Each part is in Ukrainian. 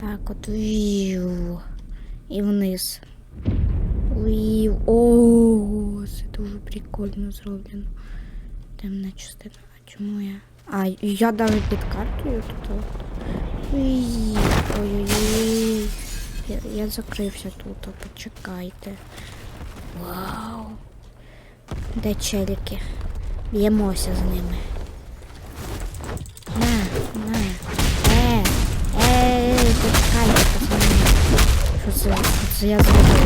Так, от. І вниз. Вів. О, це дуже прикольно зроблено. Темна частина. А чому я? А, я навіть під картою тут. Ой-ой-ой. Я, я закрився тут, почекайте. Вау. Де челіки? Б'ємося з ними. Що це? Я зробив?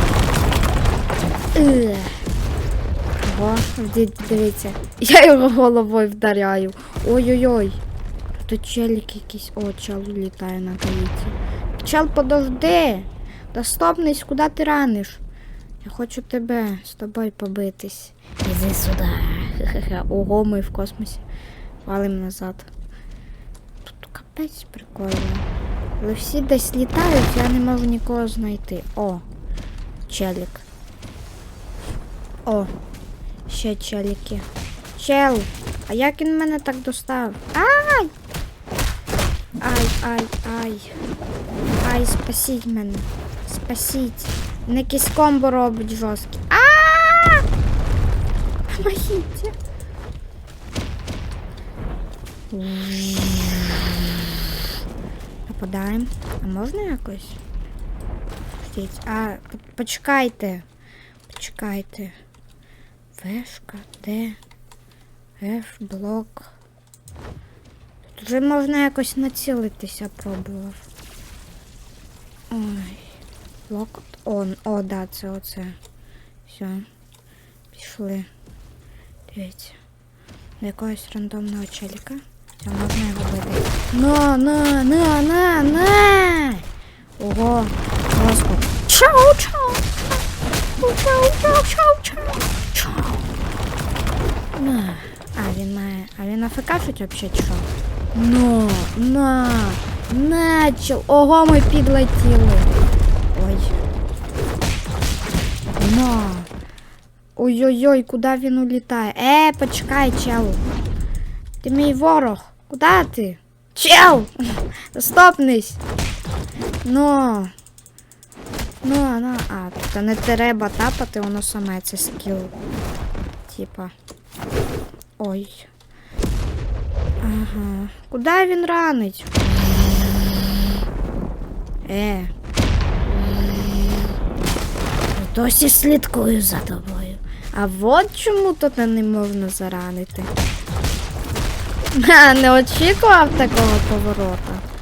Ого, ди- дивіться. Я його головою вдаряю. Ой-ой-ой. Тут челік якийсь. О, чел літає на гаїті. Чел, подожди. Та стопнись, куди ти раниш? Я хочу тебе з тобою побитись. Іди сюди. Хе-хе-хе. Ого, ми в космосі. Валим назад. Тут капець прикольно. Але всі десь літають, я не можу нікого знайти. О, челік. О, ще челіки. Чел, а як він мене так достав? Ай! Ай, ай, ай. Ай, спасіть мене. Спасіть. Не якийсь комбо робить жорсткий. А! Помогите. Нападаємо. А можна якось? А, по- почекайте. Почекайте. Вешка, де? Ф, блок. Тут вже можна якось націлитися, пробував. Ой. Блок. О, о, да, це оце. Все. Пішли. Дивіться. До якогось рандомного челіка. Все, можна його бити. На, на, на, на, на! Ого, розкуп. Чау, чау! Чау, чау. На. А, він має. А він афекашить вообще чи що? Ну, на, начал. Ого, ми підлетіли. Ой. На. Ой-ой-ой, куди він улітає? Е, почекай, чел. Ти мій ворог. Куди ти? Чел! Стопнись! Ну. Ну, ну, а, тут не треба тапати, воно саме це скіл. Типа. Ой. Ага. Куди він ранить? Е. Досі слідкую за тобою. А от чому тут не можна заранити. Не очікував такого поворота.